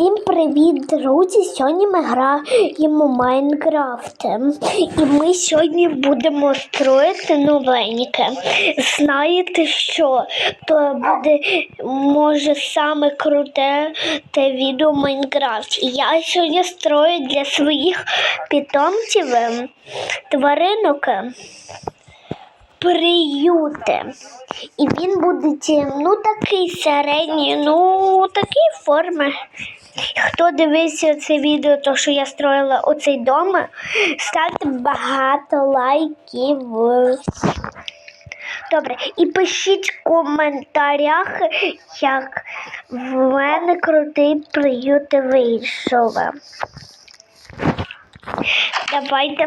Всім привіт, друзі! Сьогодні ми граємо Майнкрафт. І ми сьогодні будемо строїти новеньке. Знаєте що? То буде може саме круте те відео в Майнкрафті. Я сьогодні строю для своїх питомців ем, тваринок. Приюти. І він буде ну такий середній, ну такої форми. Хто дивився це відео, то що я строїла оцей дом, ставте багато лайків. Добре, і пишіть в коментарях, як в мене крутий приют вийшов. Давайте.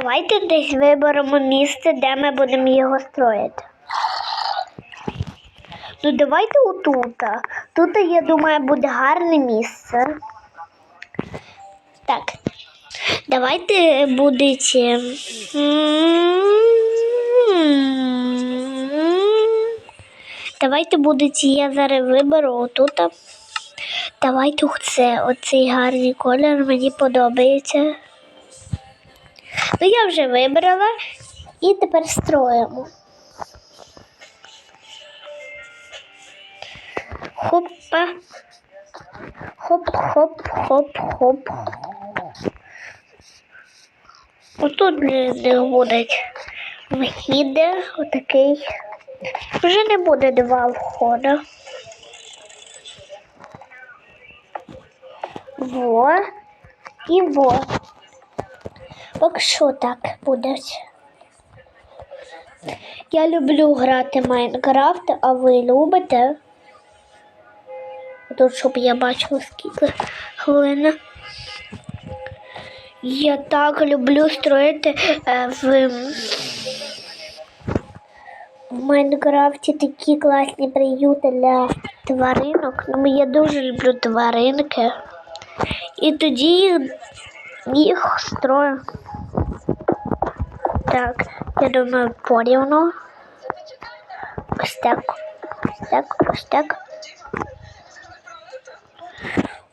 Давайте десь виберемо місце, де ми будемо його строїти. Ну, давайте отут. Тут, я думаю, буде гарне місце. Так. Давайте будете. Давайте будете, я зараз виберу отут. Давайте оце, оцей гарний колір мені подобається. Ну, я вже вибрала і тепер строїмо. Хопа. Хоп-хоп-хоп-хоп. Отут не, буде вхід, отакий. Вже не буде два входи. Во і во. Поки що так буде. Я люблю грати Майнкрафт, а ви любите? Тут, щоб я бачила скільки хвилин. Я так люблю строїти е, в, в Майнкрафті такі класні приюти для тваринок. Ну, я дуже люблю тваринки. І тоді їх строю. Так, я думаю, порівну. Ось так, ось так, ось так.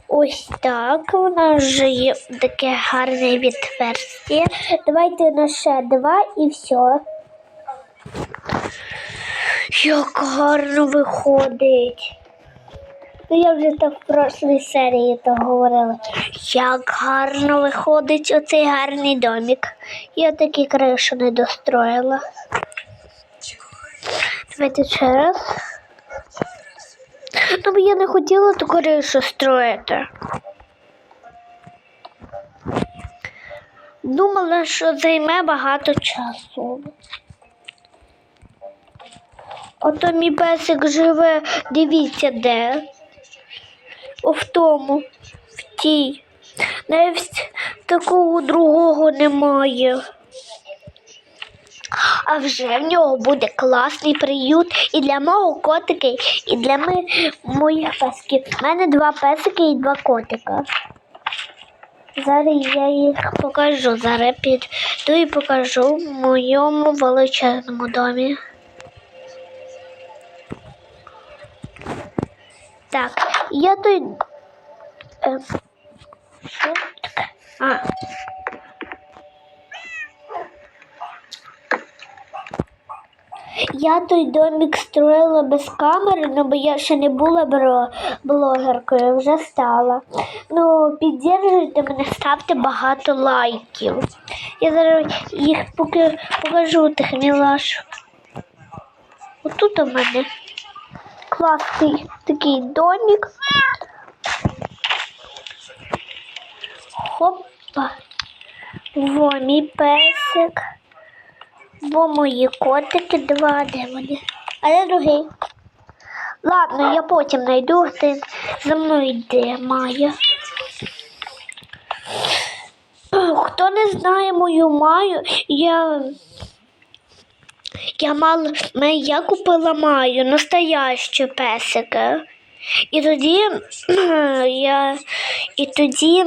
Ось так. У нас вже є таке гарне відверстие. Давайте на ще два і все. Як гарно виходить. Ну, я вже так в прошлій серії то говорила. Як гарно виходить оцей гарний домик. Я таки кришу не достроїла. Давайте ще раз. Ну, бо я не хотіла ту кришу строїти. Думала, що займе багато часу. Ото мій песик живе, дивіться де. В тому, в тій. Навіть такого другого немає. А вже в нього буде класний приют і для мого котика, і для ми, моїх песиків. У мене два песики і два котика. Зараз я їх покажу. Зараз піду і покажу в моєму величезному домі. Так, я той. Що таке? А. Я той домик строїла без камери, ну бо я ще не була блогеркою, вже стала. Ну, підтримуйте мене, ставте багато лайків. Я зараз їх поки покажу тих мілашок. Отут у мене класний такий домик. Хопа. Во мій песик. Во мої котики два, де вони? А де другий? Ладно, я потім знайду, ти за мною йде Майя. Хто не знає мою Маю, я. Я мала, я купила Маю, настоящу песика. І тоді я і тоді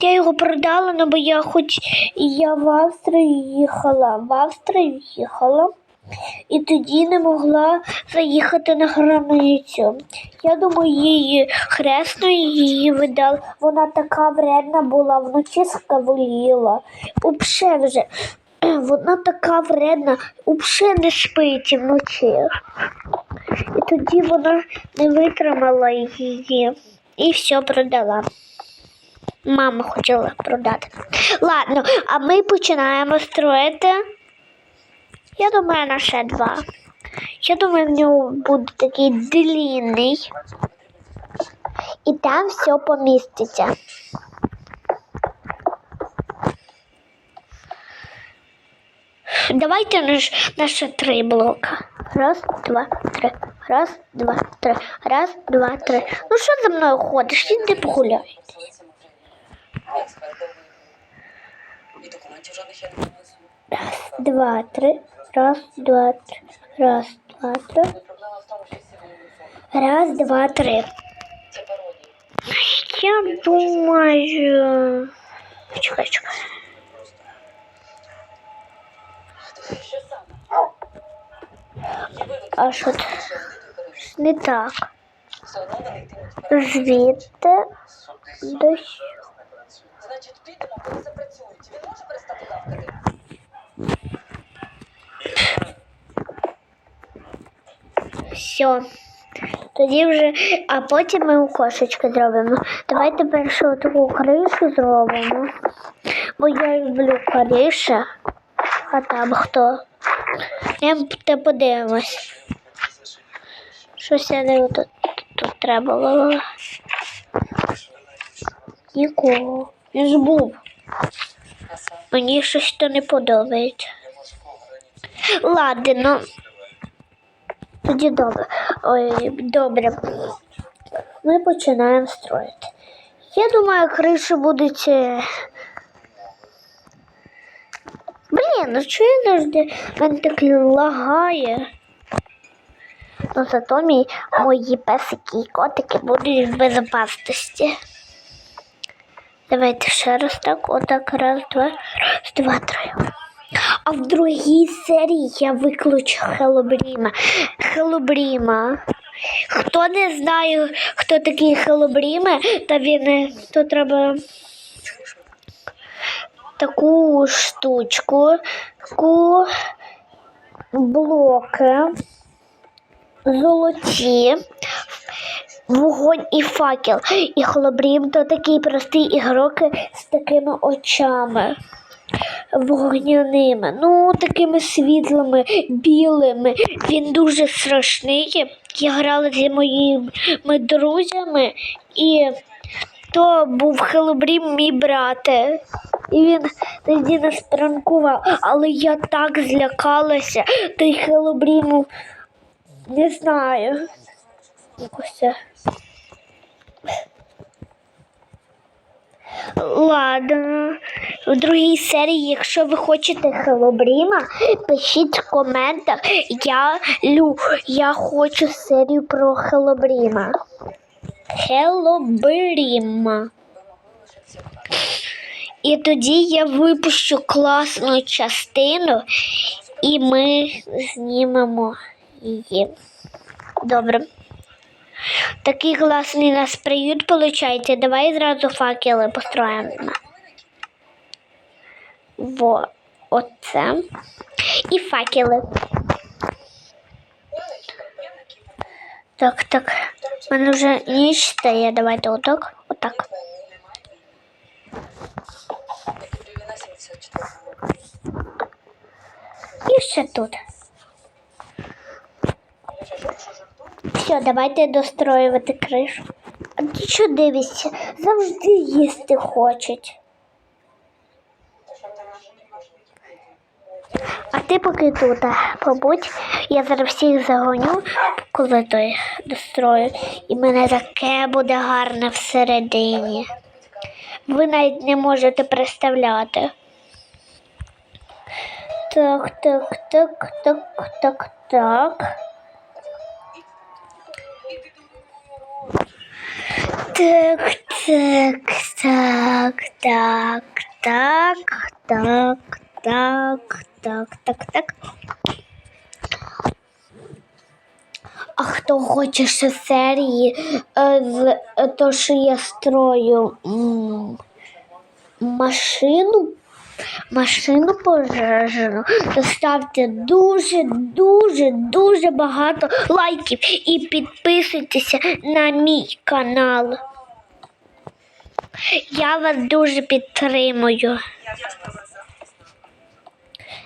я його продала, ну, бо я хоч і я в Австрію їхала. В Австрію їхала. і тоді не могла заїхати на границю. Я думаю, її хресною її видали. Вона така вредна була, вночі скаволіла. Упше вже. Вона така вредна, упше не спить вночі. І тоді вона не витримала її і все продала. Мама хотіла продати. Ладно, а ми починаємо строїти. Я думаю, на ще два. Я думаю, в нього буде такий длинний. І там все поміститься. Давайте на, ж- три блока. Раз, два, три. Раз, два, три. Раз, два, три. Ну що за мною ходиш? Іди погуляй. Раз, два, три. Раз, два, три. Раз, два, три. Раз, два, три. Я думаю. Чекай, чекай. А що це? що вони тут перевірять. Не так. Звідти до Значить, підемо, коли запрацюють. Він може перестати гавкати? все. Тоді вже, а потім ми у кошечки зробимо. Давайте першу таку кришу зробимо. Бо я люблю криша. А там хто? Я те подивимось. Щось я не тут, тут треба було. Нікого. Він ж був. Мені щось то не подобається. Ладно, ну. Тоді добре. Ой, добре. Ми починаємо строїти. Я думаю, криші будуть. Блін, ну чого я завжди мене так лагає? Ну зато мій, мої песики і котики будуть в безпечності. Давайте ще раз так, отак, раз, два, раз, два, три. А в другій серії я виключу Хелобріма. Хелобріма. Хто не знає, хто такий Хелобріма, то він е, то треба таку штучку, таку блоки золоті. Вогонь і факел. І холобрім то такий простий ігрок з такими очами вогняними, ну такими світлими, білими. Він дуже страшний. Я грала зі моїми друзями, і то був Хелобрім мій брат. І він тоді нас пранкував, але я так злякалася, той Хелобріму не знаю. Це. Ладно. У другій серії, якщо ви хочете Хелобріма, пишіть в коментах. Я, лю, я хочу серію про Хелобріма. Хелобріма. І тоді я випущу класну частину, і ми знімемо її. Добре. Такий класний нас приют виходить. Давай зразу факели построїмо. Во, оце. І факели. Так, так. У мене вже ніч стає. Давайте отак. Отак. і війна 74 І ще тут. Я що, що жартую? Все, давайте достроювати кришу. А ти що дивишся? Завжди їсти хочуть. А ти поки тут побудь, я зараз всіх загоню, коли той дострою. І мене таке буде гарне всередині. Ви навіть не можете представляти. Так, так, так, так, так, так. Так, так, так, так, так, так, так, так, так, так. А Хто хоче ще серії е, з е, то, що я строю машину, машину пожежну, то ставте дуже, дуже, дуже багато лайків і підписуйтеся на мій канал. Я вас дуже підтримую.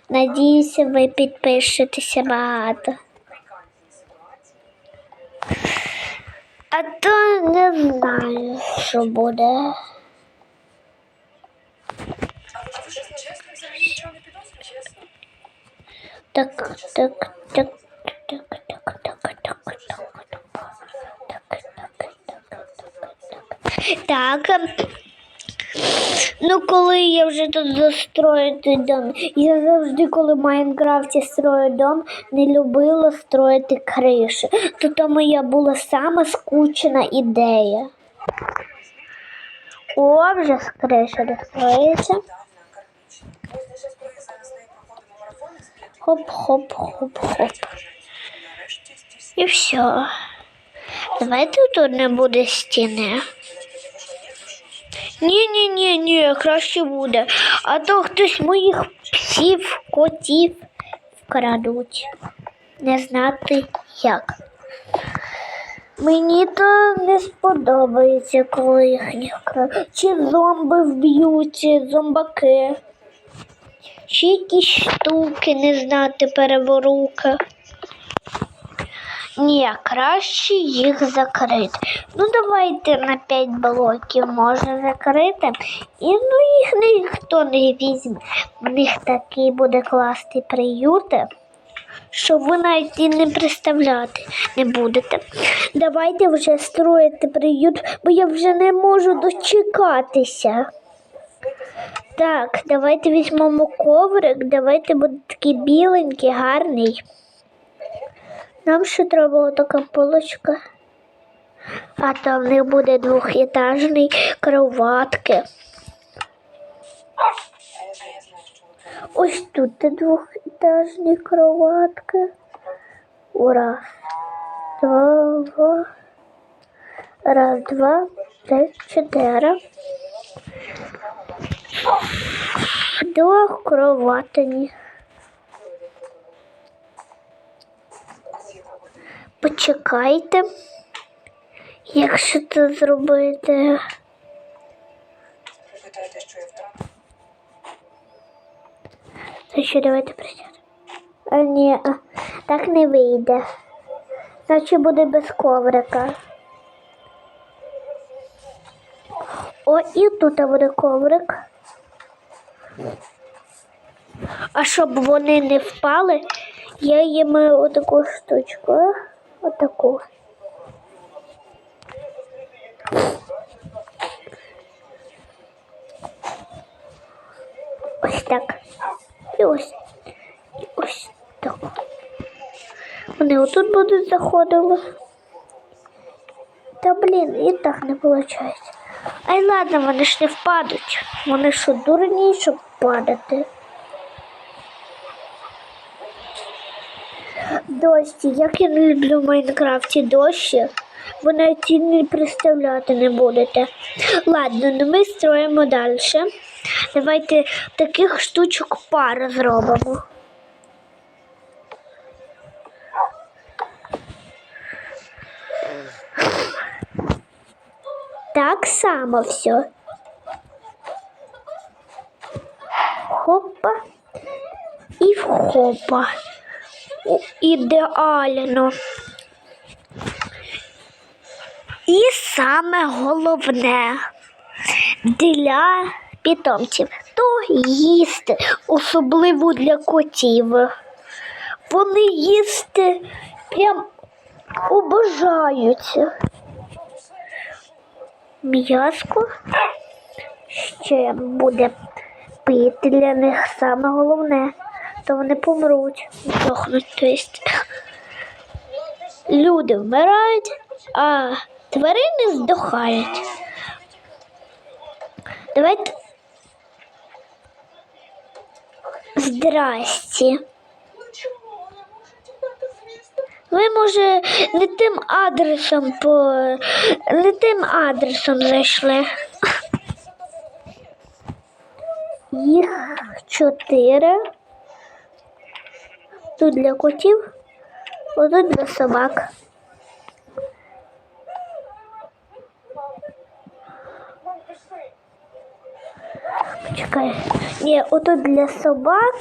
Надіюся, ви підпишетеся багато. А то не знаю, що буде. Так, так, так, так, так, так, так, так. Ну, коли я вже тут застрою той дом, я завжди, коли в Майнкрафті строю дом, не любила строїти криші. То то моя була сама скучена ідея. О, вже криша не строїться. Ми зараз зараз з нею проходимо марафон з п'яти. Хоп-хоп-хоп-хоп. І все. Давайте тут не буде стіни. Ні, ні, ні, ні, краще буде. А то хтось моїх псів, котів вкрадуть. Не знати як. Мені то не сподобається, коли їх вкрадуть. Чи зомби вб'ють, чи зомбаки. Чи якісь штуки не знати переворуки. Ні, краще їх закрити. Ну, давайте на 5 блоків можна закрити. І ну їх ніхто не візьме. В них такий буде класний приюти, що ви навіть і не представляти не будете. Давайте вже строїти приют, бо я вже не можу дочекатися. Так, давайте візьмемо коврик, давайте буде такий біленький, гарний. Нам ще треба така полочка, а там не буде двохетажний кроватки. Ось тут двохетажні кроватки. Ура! Два. Раз, два, три, чотири. Двох кроватині. Почекайте. Якщо це зробити. Питаєте, що я втратив? То що давайте присядемо. А ні, так не вийде. Значить буде без коврика. О, і тут буде коврик. А щоб вони не впали, я їм отаку штучку. Отаку. Ось так. І ось. І ось так. Вони отут будуть заходили. Та блін, і так не виходить. Ай ладно, вони ж не впадуть. Вони що, дурні, щоб падати. Дощі, як я не люблю в Майнкрафті дощі, ви навіть не представляти не будете. Ладно, ну ми строїмо далі. Давайте таких штучок пара зробимо. Так само все. Хопа і хопа. Ідеально. І саме головне для питомців то їсти, особливо для котів. Вони їсти прям обожають. М'яско ще буде пити для них саме головне, то вони помруть, здохнуть. Тобто люди вмирають, а тварини здохають. Давайте. Здрасті. Ви, може, не тим адресом по не тим адресом зайшли. Їх чотири. Тут для котів, отут для собак. Почекай. Ні, отут для собак.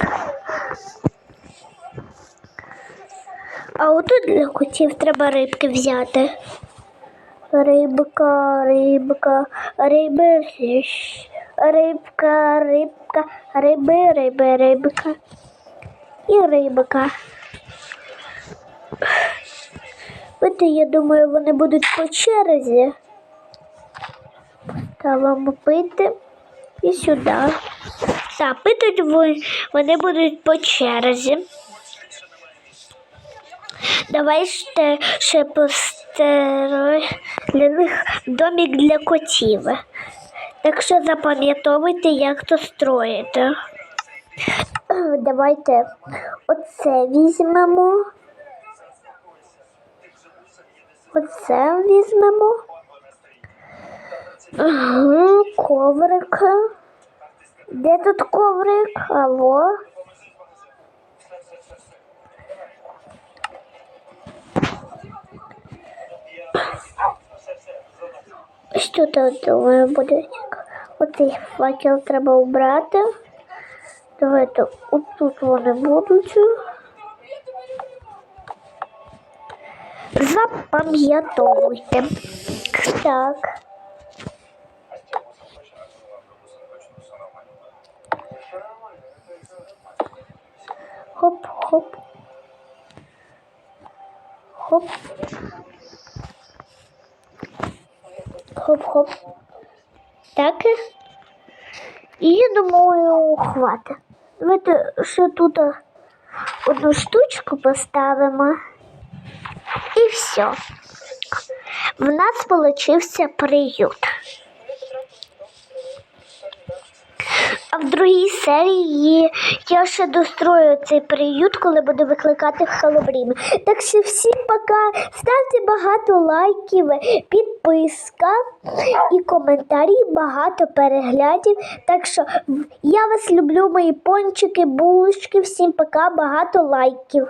А отут для котів треба рибки взяти. Рибка, рибка, риби, рибка, рибка, риби, риби, рибка. І рибка. От я думаю, вони будуть по черзі. Ставимо пити і сюди. Так, вони, вони будуть по черзі. Давай ще, ще постерой для них домик для котів. Так що запам'ятовуйте, як то строїти. Давайте оце візьмемо. Оце візьмемо. Коврик. Де тут коврик? Алло? Що тут думаю буде? Оцей факел треба убрати. Давайте отут вони будуть. Запам'ятовуйте. Так. Хоп, хоп. Хоп. Хоп-хоп. Так. І думаю, хватить. Давайте ще тут одну штучку поставимо. І все. В нас получився приют. А в другій серії я ще дострою цей приют, коли буду викликати Хеллоуін. Так що всім пока. Ставте багато лайків, підписка і коментарі, багато переглядів. Так що я вас люблю, мої пончики, булочки. Всім пока, багато лайків.